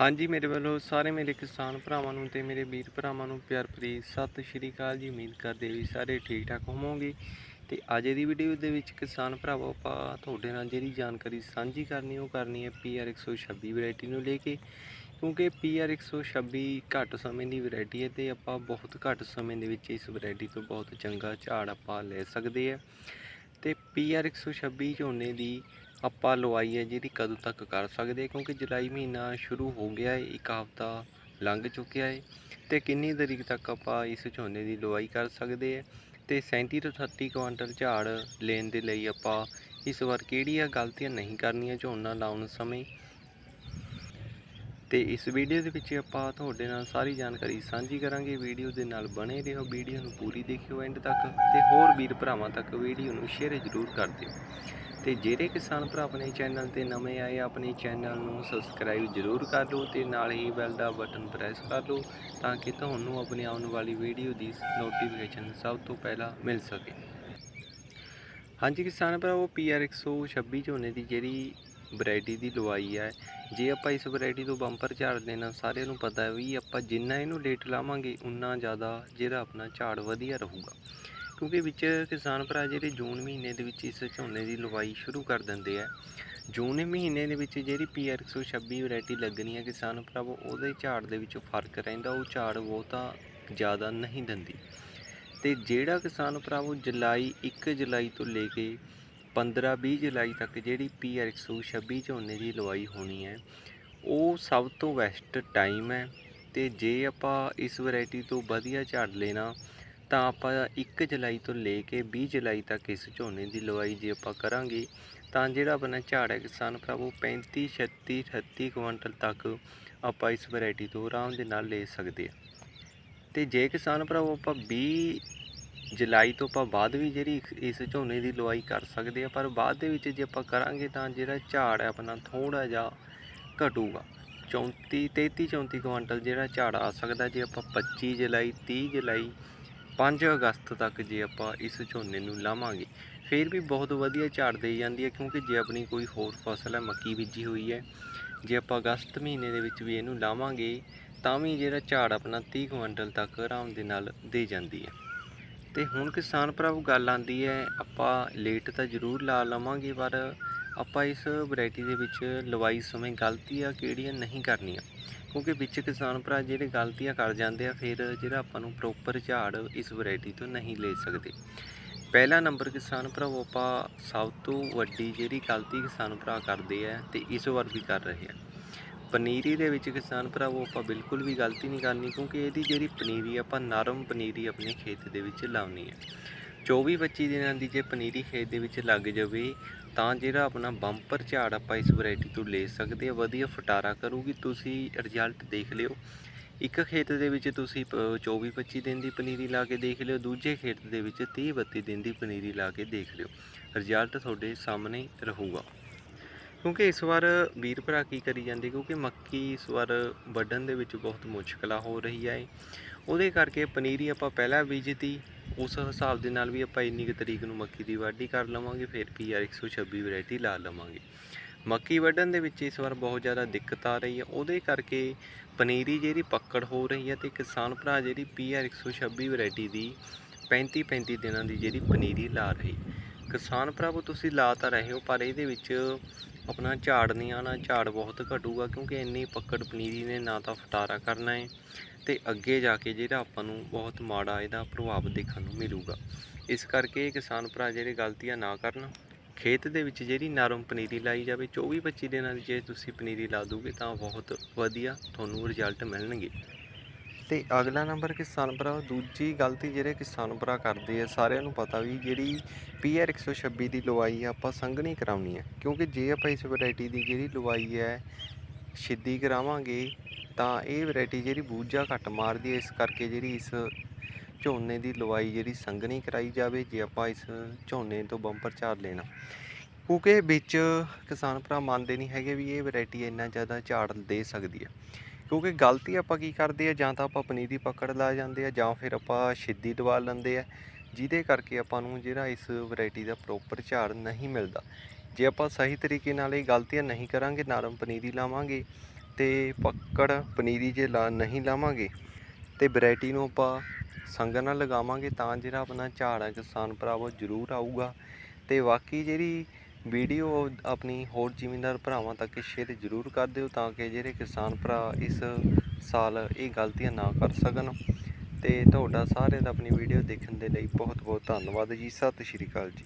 ਹਾਂਜੀ, ਮੇਰੇ ਵੱਲੋਂ ਸਾਰੇ ਮੇਰੇ ਕਿਸਾਨ ਭਰਾਵਾਂ ਨੂੰ ਤੇ ਮੇਰੇ ਵੀਰ ਭਰਾਵਾਂ ਨੂੰ ਪਿਆਰ ਭਰੀ ਸਤਿ ਸ਼੍ਰੀ ਅਕਾਲ ਜੀ। ਉਮੀਦ ਕਰਦੇ ਵੀ ਸਾਰੇ ਠੀਕ ਠਾਕ ਹੋਵੋਗੇ। ਤੇ ਅੱਜ ਦੀ ਵੀਡੀਓ ਦੇ ਵਿੱਚ ਕਿਸਾਨ ਭਰਾਵੋ, ਆਪਾਂ ਤੁਹਾਡੇ ਨਾਲ ਜਿਹੜੀ ਜਾਣਕਾਰੀ ਸਾਂਝੀ ਕਰਨੀ, ਉਹ ਕਰਨੀ ਹੈ PR 126 ਵੈਰਾਈਟੀ ਨੂੰ ਲੈ ਕੇ। ਕਿਉਂਕਿ PR 126 ਘੱਟ ਸਮੇਂ ਦੀ ਵੈਰਾਈਟੀ ਹੈ ਤੇ ਆਪਾਂ ਬਹੁਤ ਘੱਟ ਸਮੇਂ ਦੇ ਵਿੱਚ ਇਸ ਵੈਰਾਈਟੀ ਤੋਂ ਬਹੁਤ ਚੰਗਾ ਝਾੜ ਆਪਾਂ ਲੈ ਸਕਦੇ ਆ ਤੇ PR 126 ਝੋਨੇ ਦੀ ਆਪਾਂ ਲਵਾਈ ਹੈ ਜਿਹਦੀ ਕਦੋਂ ਤੱਕ ਕਰ ਸਕਦੇ ਕਿਉਂਕਿ ਜੁਲਾਈ ਮਹੀਨਾ ਸ਼ੁਰੂ ਹੋ ਗਿਆ ਹੈ, ਇੱਕ ਹਫ਼ਤਾ ਲੰਘ ਚੁੱਕਿਆ ਹੈ ਤੇ ਕਿੰਨੀ ਤਰੀਕ ਤੱਕ ਆਪਾਂ ਇਸ ਝੋਨੇ ਦੀ ਲਵਾਈ ਕਰ ਸਕਦੇ ਹੈ ਤੇ 37 ਤੋਂ 38 ਕੁਆਂਟਲ ਝਾੜ ਲੈਣ ਦੇ ਲਈ ਆਪਾਂ ਇਸ ਵਾਰ ਕਿਹੜੀਆਂ ਗਲਤੀਆਂ ਨਹੀਂ ਕਰਨੀਆਂ ਝੋਨਾ ਲਾਉਣ ਸਮੇਂ। ਤੇ ਇਸ ਵੀਡੀਓ ਦੇ ਵਿੱਚ ਆਪਾਂ ਤੁਹਾਡੇ ਨਾਲ ਸਾਰੀ ਜਾਣਕਾਰੀ ਸਾਂਝੀ ਕਰਾਂਗੇ। ਵੀਡੀਓ ਦੇ ਨਾਲ ਬਣੇ ਰਹੋ, ਵੀਡੀਓ ਨੂੰ ਪੂਰੀ ਦੇਖਿਓ ਐਂਡ ਤੱਕ ਤੇ ਹੋਰ ਵੀਰ ਭਰਾਵਾਂ ਤੱਕ ਵੀਡੀਓ ਨੂੰ ਸ਼ੇਅਰ ਜ਼ਰੂਰ ਕਰ ਦਿਓ। ਤੇ ਜਿਹੜੇ ਕਿਸਾਨ ਭਰਾ ਆਪਣੇ ਚੈਨਲ ਤੇ ਨਵੇਂ ਆਏ, ਆਪਣੇ ਚੈਨਲ ਨੂੰ ਸਬਸਕ੍ਰਾਈਬ ਜ਼ਰੂਰ ਕਰ ਲਓ ਤੇ ਨਾਲ ਹੀ ਬੈਲ ਦਾ ਬਟਨ ਪ੍ਰੈਸ ਕਰ ਲਓ ਤਾਂ ਕਿ ਤੁਹਾਨੂੰ ਆਪਣੀ ਆਉਣ ਵਾਲੀ ਵੀਡੀਓ ਦੀ ਨੋਟੀਫਿਕੇਸ਼ਨ ਸਭ ਤੋਂ ਪਹਿਲਾਂ ਮਿਲ ਸਕੇ। ਹਾਂਜੀ ਕਿਸਾਨ ਭਰਾਵੋ PR 126 ਝੋਨੇ ਦੀ ਜਿਹੜੀ ਵੈਰਾਈਟੀ ਦੀ ਲਵਾਈ ਹੈ। ਜੇ ਆਪਾਂ ਇਸ ਵੈਰਾਈਟੀ ਤੋਂ ਬੰਪਰ ਝਾੜ ਲੈਣਾ ਸਾਰਿਆਂ ਨੂੰ ਪਤਾ ਹੈ ਵੀ ਆਪਾਂ ਜਿੰਨਾ ਇਹਨੂੰ ਲੇਟ ਲਾਵਾਂਗੇ, ਉਨਾ ਜ਼ਿਆਦਾ ਜਿਹੜਾ ਆਪਣਾ ਝਾੜ ਵਧੀਆ ਰਹੂਗਾ। ਕਿਉਂਕਿ ਵਿੱਚ ਕਿਸਾਨ ਭਰਾ ਜਿਹੜੇ ਜੂਨ ਮਹੀਨੇ ਦੇ ਵਿੱਚ ਇਸ ਝੋਨੇ ਦੀ ਲਵਾਈ ਸ਼ੁਰੂ ਕਰ ਦਿੰਦੇ ਆ। ਜੂਨ ਮਹੀਨੇ ਦੇ ਵਿੱਚ ਜਿਹੜੀ PR 126 ਵੈਰਾਈਟੀ ਲੱਗਣੀ ਹੈ ਕਿਸਾਨ ਭਰਾਵੋ, ਉਹਦੇ ਝਾੜ ਦੇ ਵਿੱਚ ਫ਼ਰਕ ਰਹਿੰਦਾ, ਉਹ ਝਾੜ ਬਹੁਤਾ ਜ਼ਿਆਦਾ ਨਹੀਂ ਦਿੰਦੀ। ਤੇ ਜਿਹੜਾ ਕਿਸਾਨ ਭਰਾਵੋ ਜੁਲਾਈ 1 ਜੁਲਾਈ ਤੋਂ ਲੈ ਕੇ 15 20 ਜੁਲਾਈ ਤੱਕ ਜਿਹੜੀ PR 126 ਝੋਨੇ ਦੀ ਲਵਾਈ ਹੋਣੀ ਹੈ, ਉਹ ਸਭ ਤੋਂ ਬੈਸਟ ਟਾਈਮ ਹੈ ਤੇ ਜੇ ਆਪਾਂ ਇਸ ਵੈਰਾਈਟੀ ਤੋਂ ਵਧੀਆ ਝਾੜ ਲੈਣਾ, ਤਾਂ ਆਪਾਂ 1 ਜੁਲਾਈ ਤੋਂ ਲੈ ਕੇ 20 ਜੁਲਾਈ ਤੱਕ ਇਸ ਝੋਨੇ ਦੀ ਲਵਾਈ ਜੇ ਆਪਾਂ ਕਰਾਂਗੇ, ਤਾਂ ਜਿਹੜਾ ਆਪਣਾ ਝਾੜ ਹੈ ਕਿਸਾਨ ਭਰਾਵੋ 35 36 38 ਕੁਇੰਟਲ ਤੱਕ ਆਪਾਂ ਇਸ ਵੈਰਾਈਟੀ ਤੋਂ ਆਰਾਮ ਦੇ ਨਾਲ ਲੈ ਸਕਦੇ ਆ ਤੇ ਜੇ ਕਿਸਾਨ ਭਰਾਵੋ ਆਪਾਂ 20 ਜੁਲਾਈ ਤੋਂ ਆਪਾਂ ਬਾਅਦ ਵੀ ਜਿਹੜੀ ਇਸ- ਇਸ ਝੋਨੇ ਦੀ ਲਵਾਈ ਕਰ ਸਕਦੇ ਆ, ਪਰ ਬਾਅਦ ਦੇ ਵਿੱਚ ਜੇ ਆਪਾਂ ਕਰਾਂਗੇ ਤਾਂ ਜਿਹੜਾ ਝਾੜ ਹੈ ਆਪਣਾ ਥੋੜਾ ਜਿਹਾ ਘਟੂਗਾ। 34 33 34 ਕੁਇੰਟਲ ਜਿਹੜਾ ਝਾੜ ਆ ਸਕਦਾ ਜੇ ਆਪਾਂ 25 ਜੁਲਾਈ 30 ਜੁਲਾਈ 5 ਅਗਸਤ ਤੱਕ ਜੇ ਆਪਾਂ ਇਸ ਝੋਨੇ ਨੂੰ ਲਾਵਾਂਗੇ, ਫਿਰ ਵੀ ਬਹੁਤ ਵਧੀਆ ਝਾੜ ਦੇਈ ਜਾਂਦੀ ਹੈ, ਕਿਉਂਕਿ ਜੇ ਆਪਣੀ ਕੋਈ ਹੋਰ ਫਸਲ ਹੈ, ਮੱਕੀ ਬੀਜੀ ਹੋਈ ਹੈ, ਜੇ ਆਪਾਂ ਅਗਸਤ ਮਹੀਨੇ ਦੇ ਵਿੱਚ ਵੀ ਇਹਨੂੰ ਲਾਵਾਂਗੇ, ਤਾਂ ਵੀ ਜਿਹੜਾ ਝਾੜ ਆਪਣਾ 30 ਕੁਇੰਟਲ ਤੱਕ ਆਰਾਮ ਦੇ ਨਾਲ ਦੇ ਜਾਂਦੀ ਹੈ। ਤੇ ਹੁਣ ਕਿਸਾਨ ਭਰਾਵੋ, ਗੱਲ ਆਂਦੀ ਹੈ, ਆਪਾਂ ਲੇਟ ਤਾਂ ਜ਼ਰੂਰ ਲਾ ਲਵਾਂਗੇ, ਪਰ ਆਪਾਂ ਇਸ ਵੈਰਾਈਟੀ ਦੇ ਵਿੱਚ ਲਵਾਈ ਸਮੇਂ ਗਲਤੀਆਂ ਕਿਹੜੀਆਂ ਨਹੀਂ ਕਰਨੀਆਂ। ਕਿਉਂਕਿ ਵਿੱਚ ਕਿਸਾਨ ਭਰਾ ਜਿਹੜੇ ਗਲਤੀਆਂ ਕਰ ਜਾਂਦੇ ਆ, ਫਿਰ ਜਿਹੜਾ ਆਪਾਂ ਨੂੰ ਪ੍ਰੋਪਰ ਝਾੜ ਇਸ ਵੈਰਾਈਟੀ ਤੋਂ ਨਹੀਂ ਲੈ ਸਕਦੇ। ਪਹਿਲਾ ਨੰਬਰ ਕਿਸਾਨ ਭਰਾਵੋ, ਆਪਾਂ ਸਭ ਤੋਂ ਵੱਡੀ ਜਿਹੜੀ ਗਲਤੀ ਕਿਸਾਨ ਭਰਾ ਕਰਦੇ ਆ, ਤੇ ਇਸ ਵਾਰ ਵੀ ਕਰ ਰਹੇ ਆ। ਪਨੀਰੀ ਦੇ ਵਿੱਚ ਕਿਸਾਨ ਭਰਾਵੋ, ਆਪਾਂ ਬਿਲਕੁਲ ਵੀ ਗਲਤੀ ਨਹੀਂ ਕਰਨੀ, ਕਿਉਂਕਿ ਇਹਦੀ ਜਿਹੜੀ ਪਨੀਰੀ ਆਪਾਂ ਨਰਮ ਪਨੀਰੀ ਆਪਣੇ ਖੇਤ ਦੇ ਵਿੱਚ ਲਾਉਣੀ ਹੈ 24-25 ਦਿਨਾਂ ਦੀ ਜੇ ਪਨੀਰੀ ਖੇਤ ਦੇ ਵਿੱਚ ਲੱਗ ਜਾਵੇ, ਤਾਂ ਜਿਹੜਾ ਆਪਣਾ ਬੰਪਰ ਝਾੜ ਆਪਾਂ ਇਸ ਵੈਰਾਈਟੀ ਤੋਂ ਲੈ ਸਕਦੇ ਆ, ਵਧੀਆ ਫਟਾਰਾ ਕਰੂਗੀ। ਤੁਸੀਂ ਰਿਜ਼ਲਟ ਦੇਖ ਲਿਓ। ਇੱਕ ਖੇਤ ਦੇ ਵਿੱਚ ਤੁਸੀਂ 24-25 ਦਿਨ ਦੀ ਪਨੀਰੀ ਲਾ ਕੇ ਦੇਖ ਲਿਓ, ਦੂਜੇ ਖੇਤ ਦੇ ਵਿੱਚ 30-32 ਦਿਨ ਦੀ ਪਨੀਰੀ ਲਾ ਕੇ ਦੇਖ ਲਿਓ। ਰਿਜ਼ਲਟ ਤੁਹਾਡੇ ਸਾਹਮਣੇ ਰਹੂਗਾ। ਕਿਉਂਕਿ ਇਸ ਵਾਰ ਵੀਰ ਭਰਾ ਕੀ ਕਰੀ ਜਾਂਦੇ, ਕਿਉਂਕਿ ਮੱਕੀ ਇਸ ਵਾਰ ਵੱਢਣ ਦੇ ਵਿੱਚ ਬਹੁਤ ਮੁਸ਼ਕਲਾਂ ਹੋ ਰਹੀ ਹੈ। ਉਹਦੇ ਕਰਕੇ ਪਨੀਰੀ ਆਪਾਂ ਪਹਿਲਾਂ ਬੀਜਤੀ, ਉਸ ਹਿਸਾਬ ਦੇ ਨਾਲ ਵੀ ਆਪਾਂ ਇੰਨੀ ਕੁ ਤਰੀਕ ਨੂੰ ਮੱਕੀ ਦੀ ਵਾਢੀ ਕਰ ਲਵਾਂਗੇ, ਫਿਰ PR 126 ਵੈਰਾਈਟੀ ਲਾ ਲਵਾਂਗੇ। ਮੱਕੀ ਵੱਢਣ ਦੇ ਵਿੱਚ ਇਸ ਵਾਰ ਬਹੁਤ ਜ਼ਿਆਦਾ ਦਿੱਕਤ ਆ ਰਹੀ ਹੈ, ਉਹਦੇ ਕਰਕੇ ਪਨੀਰੀ ਜਿਹੜੀ ਪੱਕੜ ਹੋ ਰਹੀ ਹੈ ਤੇ ਕਿਸਾਨ ਭਰਾ ਜਿਹੜੀ PR 126 ਵੈਰਾਈਟੀ ਦੀ 35 35 ਦਿਨਾਂ ਦੀ ਜਿਹੜੀ ਪਨੀਰੀ ਲਾ ਰਹੀ। ਕਿਸਾਨ ਭਰਾਵੋ, ਤੁਸੀਂ ਲਾ ਤਾਂ ਰਹੇ ਹੋ, ਪਰ ਇਹਦੇ ਵਿੱਚ ਆਪਣਾ ਝਾੜ ਨਹੀਂ ਆਣਾ ਝਾੜ ਬਹੁਤ ਘਟੂਗਾ ਕਿਉਂਕਿ ਇੰਨੀ ਪੱਕੜ ਪਨੀਰੀ ਨੇ ਨਾ ਤਾਂ ਫਟਾਰਾ ਕਰਨਾ ਹੈ ਤੇ ਅੱਗੇ ਜਾ ਕੇ ਜਿਹੜਾ ਆਪਾਂ ਨੂੰ ਬਹੁਤ ਮਾੜਾ ਇਹਦਾ ਪ੍ਰਭਾਵ ਦੇਖਣ ਨੂੰ ਮਿਲੂਗਾ। ਇਸ ਕਰਕੇ ਕਿਸਾਨ ਭਰਾ ਜਿਹੜੇ ਗਲਤੀਆਂ ਨਾ ਕਰਨ, ਖੇਤ ਦੇ ਵਿੱਚ ਜਿਹੜੀ ਨਰਮ ਪਨੀਰੀ ਲਾਈ ਜਾਵੇ 24 25 ਦਿਨਾਂ ਦੀ ਜੇ ਤੁਸੀਂ ਪਨੀਰੀ ਲਾ ਦੋਗੇ ਤਾਂ ਬਹੁਤ ਵਧੀਆ ਤੁਹਾਨੂੰ ਰਿਜ਼ਲਟ ਮਿਲਣਗੇ। ਤੇ ਅਗਲਾ ਨੰਬਰ ਕਿਸਾਨ ਭਰਾ, ਦੂਜੀ ਗਲਤੀ ਜਿਹੜੇ ਕਿਸਾਨ ਭਰਾ ਕਰਦੇ ਆ, ਸਾਰਿਆਂ ਨੂੰ ਪਤਾ ਵੀ ਜਿਹੜੀ PR 126 ਦੀ ਲਵਾਈ ਆ, ਆਪਾਂ ਸੰਘਣੀ ਕਰਾਉਣੀ ਹੈ ਕਿਉਂਕਿ ਜੇ ਆਪਾਂ ਇਸ ਵੈਰਾਈਟੀ ਦੀ ਜਿਹੜੀ ਲਵਾਈ ਹੈ ਸਿੱਧੀ ਕਰਾਵਾਂਗੇ, ਤਾਂ ਇਹ ਵੈਰਾਈਟੀ ਜਿਹੜੀ ਬੂਝਾ ਘੱਟ ਮਾਰਦੀ ਹੈ ਇਸ ਕਰਕੇ ਜਿਹੜੀ ਇਸ ਝੋਨੇ ਦੀ ਲਵਾਈ ਜਿਹੜੀ ਸੰਘਣੀ ਕਰਾਈ ਜਾਵੇ, ਜੇ ਆਪਾਂ ਇਸ ਝੋਨੇ ਤੋਂ ਬੰਪਰ ਝਾੜ ਲੈਣਾ। ਕਿਉਂਕਿ ਵਿੱਚ ਕਿਸਾਨ ਭਰਾ ਮੰਨਦੇ ਨਹੀਂ ਹੈਗੇ ਵੀ ਇਹ ਵੈਰਾਈਟੀ ਇੰਨਾ ਜ਼ਿਆਦਾ ਝਾੜ ਦੇ ਸਕਦੀ ਹੈ ਕਿਉਂਕਿ ਗਲਤੀ ਆਪਾਂ ਕੀ ਕਰਦੇ ਆ? ਜਾਂ ਤਾਂ ਆਪਾਂ ਪਨੀਰੀ ਪਕੜ ਲਾ ਜਾਂਦੇ ਆ, ਜਾਂ ਫਿਰ ਆਪਾਂ ਸਿੱਧੀ ਦਵਾ ਲੈਂਦੇ ਆ। ਜਿਹਦੇ ਕਰਕੇ ਆਪਾਂ ਨੂੰ ਜਿਹੜਾ ਇਸ ਵੈਰਾਈਟੀ ਦਾ ਪ੍ਰੋਪਰ ਝਾੜ ਨਹੀਂ ਮਿਲਦਾ। ਜੇ ਆਪਾਂ ਸਹੀ ਤਰੀਕੇ ਨਾਲ ਇਹ ਗਲਤੀਆਂ ਨਹੀਂ ਕਰਾਂਗੇ, ਨਰਮ ਪਨੀਰੀ ਲਾਵਾਂਗੇ ਤੇ ਪੱਕੜ ਪਨੀਰੀ ਜੇ ਲਾ, ਨਹੀਂ ਲਾਵਾਂਗੇ ਤੇ ਵੈਰਾਈਟੀ ਨੂੰ ਆਪਾਂ ਸੰਗ ਨਾਲ ਲਗਾਵਾਂਗੇ ਤਾਂ ਜਿਹੜਾ ਆਪਣਾ ਝਾੜ ਹੈ ਕਿਸਾਨ ਭਰਾਵੋ, ਜ਼ਰੂਰ ਆਊਗਾ। ਤੇ ਬਾਕੀ ਜਿਹੜੀ ਵੀਡੀਓ ਆਪਣੀ ਹੋਰ ਜ਼ਿਮੀਂਦਾਰ ਭਰਾਵਾਂ ਤੱਕ ਸ਼ੇਅਰ ਜ਼ਰੂਰ ਕਰ ਦਿਓ ਤਾਂ ਕਿ ਜਿਹੜੇ ਕਿਸਾਨ ਭਰਾ ਇਸ ਸਾਲ ਇਹ ਗਲਤੀਆਂ ਨਾ ਕਰ ਸਕਣ। ਤੇ ਤੁਹਾਡਾ ਸਾਰਿਆਂ ਦਾ ਆਪਣੀ ਵੀਡੀਓ ਦੇਖਣ ਦੇ ਲਈ ਬਹੁਤ ਬਹੁਤ ਧੰਨਵਾਦ ਜੀ। ਸਤਿ ਸ਼੍ਰੀ ਅਕਾਲ ਜੀ।